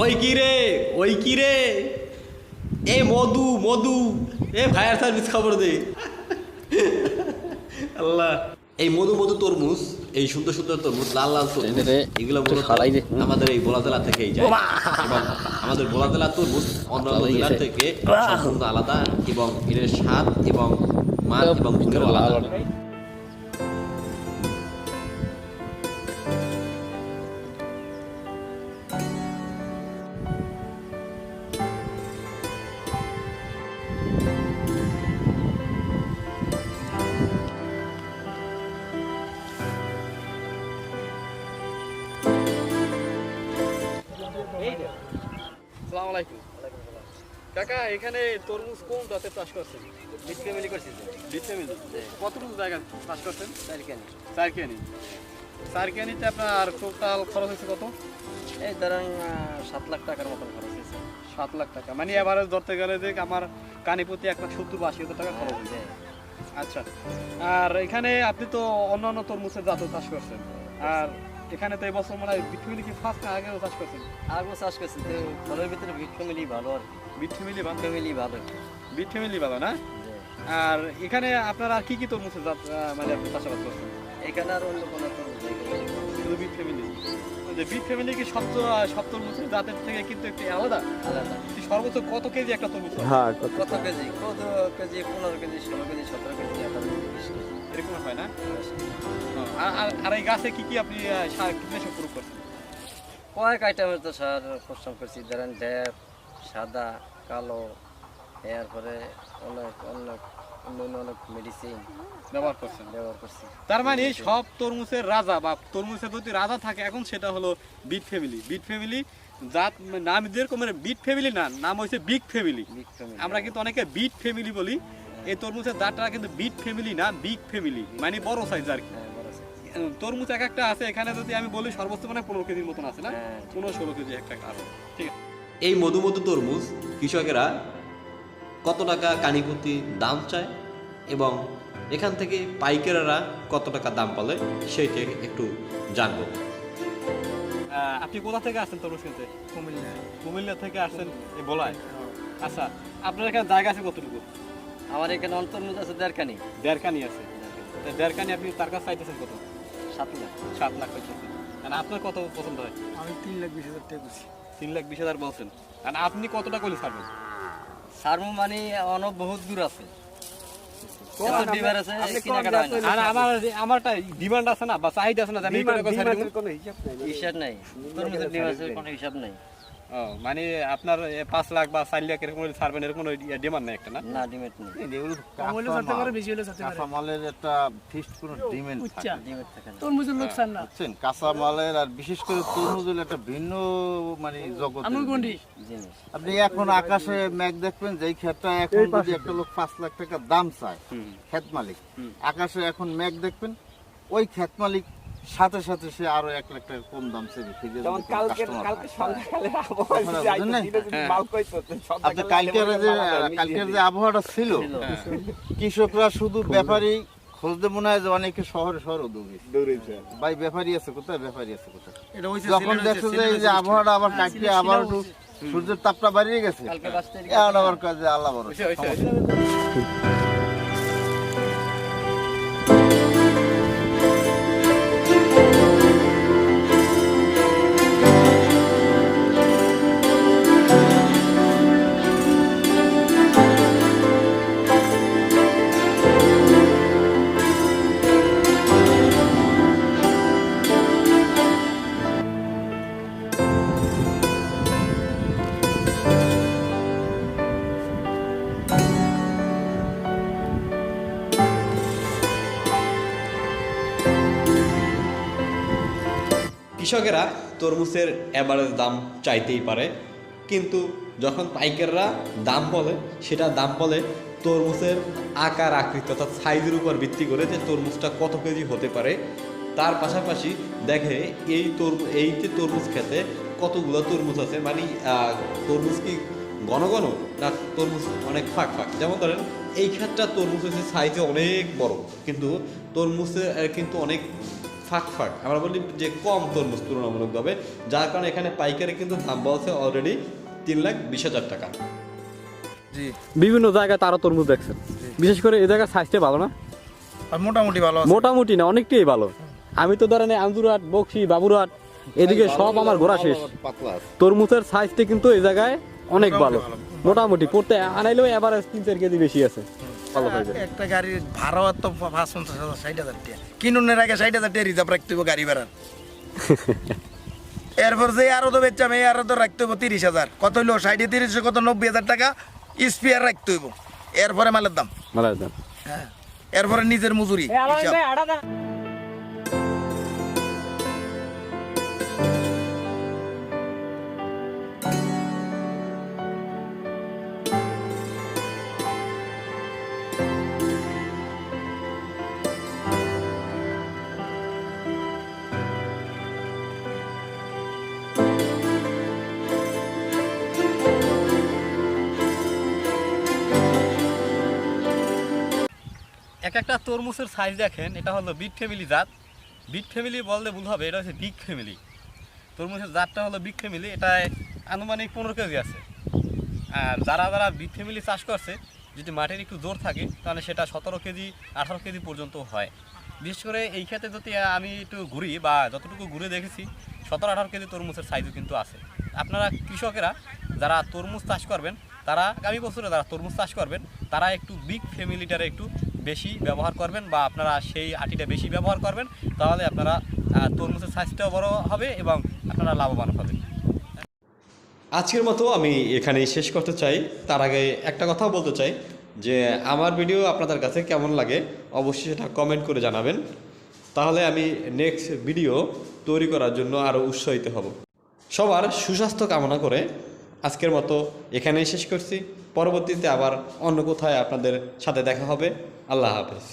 ওই কি রে? ওই কি রে? এ মধু মধু। এ ফায়ার সার্ভিস খবর দে। আল্লাহ। এই মধু মধু তরমুজ এই সুন্দর সুন্দর তরমুজ লাল লাল তরমুজ এগুলো মূলত আমাদের এই বোলাতলা থেকেই যায়। এবং আমাদের বোলাতলা তরমুজ অন্যান্য জেলার থেকে সম্পূর্ণ আলাদা এবং এর স্বাদ এবং মান এবং আলাদা। আসসালামু আলাইকুম কাকা এখানে তরমুজ কোন জাতের চাষ করছেন? বিট ফ্যামিলি করছি বিট ফ্যামিলি কতটুকু জায়গা চাষ করছেন? চারিখানে চার কেনি আপনার টোটাল খরচ হয়েছে কত? এই ধরেন সাত লাখ টাকার মতন খরচ হয়েছে সাত লাখ টাকা। মানে এভারেজ ধরতে গেলে যে আমার কানি প্রতি এক লাখ সত্তর বা আশি হাজার টাকা খরচ হয়েছে। হ্যাঁ, আচ্ছা। আর এখানে আপনি তো অন্যান্য তরমুজের জাত চাষ করছেন। আর এখানে তো এবছর মনে হয় বিট ফ্যামিলি কি ফার্স্ট আগেও চাষ করছেন? আগে চাষ করছি তো ফলের ভিতরে বিট ফ্যামিলি ভালো আর বিট ফ্যামিলি ভালো? ফ্যামিলি ভালো। বিট ফ্যামিলি ভালো না? আর এখানে আপনারা আর কি কি আহ, মানে আপনি চাষাবাদ করছেন? এখানে আর অন্য কোনো তরমুজ শুধু বিট ফ্যামিলি যে বিট ফ্যামিলি কি সব সব তরমুজের জাতের থেকে কিন্তু একটু আলাদা? আলাদা। সর্বোচ্চ কত কেজি একটা তরমুজ হ্যাঁ কত কেজি? কত কেজি? পনেরো কেজি ষোলো কেজি সতেরো কেজি আঠারো কেজি বিশ কেজি। এরকম হয় না? আর- এই গাছে কি কি আপনি সার কীটনাশক প্রয়োগ করছেন? কয়েক আইটেমের তো সার পরিশ্রম করছি ধরেন ড্যাপ সাদা কালো এরপরে অনেক অনেক অন্য অনেক মেডিসিন ব্যবহার করছেন। ব্যবহার করছি। তার মানে সব তরমুজের রাজা বা তরমুজের যদি রাজা থাকে এখন সেটা হলো বিট ফ্যামিলি বিট ফ্যামিলি জাত নাম যেরকম মানে বিট ফ্যামিলি না নাম হচ্ছে বিগ ফ্যামিলি বিগ ফ্যামিলি আমরা কিন্তু অনেকে বিট ফ্যামিলি বলি। এই তরমুজের জাতটা কিন্তু বিট ফ্যামিলি না বিগ ফ্যামিলি মানে বড় সাইজ আর কি। হ্যাঁ তরমুজ এক একটা আছে এখানে যদি আমি বলি সর্বোচ্চ মানে পনেরো কেজির মতন আছে না? হ্যাঁ। পনেরো ষোলো কেজি একটা আছে ঠিক আছে। এই মধু মধু তরমুজ কৃষকেরা কত টাকা কানিপতি দাম চায় এবং এখান থেকে পাইকারেরা কত টাকা দাম পালে সেইটা একটু জানব। আহ, আপনি কোথা থেকে আসছেন তরমুজ কিনতে? কুমিল্লা। কুমিল্লা থেকে আসছেন এই বলায়? আচ্ছা আপনার এখানে জায়গা আছে কতটুকু? আমার এখানে অন্তর্মুজ আছে দেড়খানি। দেড়খানি আছে। দেড়খানি আপনি তার কাছে চাইতেছেন কত? সাত লাখ। সাত লাখ চাইতেছেন আর আপনার কত পছন্দ হয়? আমি তিন লাখ বিশ হাজার টাকা করছি। তিন লাখ বিশ হাজার বলছেন। আর আপনি কতটা করলে ছাড়বেন? সারমু মানে অনেক বহুত দূর আছে। এত ডিবার আছে কেনাকাটা হয় না। আর আমার আমার ডিমান্ড আছে না বা চাহিদা আছে না হিসাব নাই। হিসাব নাই। তরমুজের কোনো হিসাব নাই। ও, মানে আপনার পাঁচ লাখ বা চার লাখ এরকম ছাড়বেন এরকম ডিমান্ড নাই একটা না? না ডিমেট নেই। কম হলে ছাড়তে পারে বেশি হলে ছাড়তে পারে। কাঁচামালের একটা ফিক্সড কোনো ডিমেন্ড থাকে ডিমেট থাকে না। তরমুজের লোকসান না। বুঝছেন? কাঁচামালের আর বিশেষ করে তরমুজ হলো একটা ভিন্ন মানে জগৎ আপনি এখন আকাশে মেঘ দেখবেন যেই ক্ষেতটা এখন যদি একটা লোক পাঁচ লাখ টাকা দাম চায় ক্ষেত মালিক আকাশে এখন মেঘ দেখবেন ওই ক্ষেত মালিক সাথে সাথে সে আরও এক লাখ টাকা কম দাম চেয়ে ফিরে আপনি কালকের যে কালকের যে আবহাওয়াটা ছিল কৃষকরা শুধু ব্যাপারী খুঁজতে মনে হয় যে অনেকে শহরে শহরে দৌড়েছে ভাই ব্যাপারী আছে কোথায়? ব্যাপারী আছে কোথায়? এটা যখন দেখছে যে এই যে আবহাওয়াটা আবার কাটিয়ে আবার একটু সূর্যের তাপটা বাড়িয়ে গেছে। এখন আবার কাজে আল্লাহ বড় কৃষকেরা তরমুজের অ্যাভারেজ দাম চাইতেই পারে। কিন্তু যখন পাইকাররা দাম বলে, সেটা দাম বলে তরমুজের আকার, আকৃতি অর্থাৎ সাইজের উপর ভিত্তি করে যে তরমুজটা কত কেজি হতে পারে। তার পাশাপাশি দেখে এই তর এই যে তরমুজ খেতে কতগুলো তরমুজ আছে মানে তরমুজ কি ঘন ঘন না তরমুজ অনেক ফাঁক ফাঁক? যেমন ধরেন, এই ক্ষেতটা তরমুজ হচ্ছে সাইজে অনেক বড়, কিন্তু তরমুজের, কিন্তু অনেক ফাঁক ফাঁক। আমরা বলি যে কম তরমুজ তুলনামূলকভাবে যার কারণে এখানে পাইকারি কিন্তু দাম বলছে অলরেডি তিন লাখ বিশ হাজার টাকা। বিভিন্ন জায়গায় তারও তরমুজ দেখছেন। বিশেষ করে এই জায়গার সাইজটা ভালো না? মোটামুটি ভালো মোটামুটি না অনেকটাই ভালো। আমি তো ধরেন আন্দুরহাট বক্সি বাবুরহাট এদিকে সব আমার ঘোরা শেষ। তরমুজের সাইজটা কিন্তু এই জায়গায় অনেক ভালো। মোটামুটি পড়তে আনাইলেও এবার তিন চার কেজি বেশি আছে। ভালো হয়ে একটা গাড়ির ভাড়াও তো পাঁচ পঞ্চাশ হাজার ষাট হাজার টাকা। কিনুনের আগে ষাট হাজার টাকা রিজার্ভ রাখতে হবে গাড়ি ভাড়ার। এরপর যে আরও তো বেচাম এই আরও তো রাখতে হবে তিরিশ হাজার। কত হইল? ষাটে তিরিশে কত নব্বই হাজার টাকা স্পিয়ার রাখতে হইব। এরপরে মালের দাম। মালের দাম। হ্যাঁ এরপরে নিজের মজুরি এক একটা তরমুজের সাইজ দেখেন, এটা হলো বিগ ফ্যামিলি জাত। বিগ ফ্যামিলি বললে ভুল হবে, এটা হচ্ছে বিগ ফ্যামিলি তরমুজের জাতটা হলো বিগ ফ্যামিলি এটায় আনুমানিক পনেরো কেজি আছে। আর যারা যারা বিগ ফ্যামিলি চাষ করছে, যদি মাটির একটু জোর থাকে, তাহলে সেটা সতেরো কেজি, আঠারো কেজি পর্যন্ত হয়। বিশেষ করে এই ক্ষেত্রে যদি আমি একটু ঘুরি বা যতটুকু ঘুরে দেখেছি, সতেরো আঠারো কেজি তরমুজের সাইজও কিন্তু আছে। আপনারা কৃষকেরা যারা তরমুজ চাষ করবেন, তারা আগামী বছরে যারা তরমুজ চাষ করবেন, তারা একটু বিগ ফ্যামিলিটারে একটু বেশি ব্যবহার করবেন বা আপনারা সেই আটিটা বেশি ব্যবহার করবেন, তাহলে আপনারা তরমুজের সাইজটাও বড় হবে এবং আপনারা লাভবান হবেন। আজকের মতো আমি এখানেই শেষ করতে চাই। তার আগে একটা কথাও বলতে চাই যে, আমার ভিডিও আপনাদের কাছে কেমন লাগে অবশ্যই সেটা কমেন্ট করে জানাবেন। তাহলে আমি নেক্সট ভিডিও তৈরি করার জন্য আরও উৎসাহিত হব। সবার সুস্বাস্থ্য কামনা করে আজকের মতো এখানেই শেষ করছি। পরবর্তীতে আবার অন্য কোথায় আপনাদের সাথে দেখা হবে। আল্লাহ হাফেজ।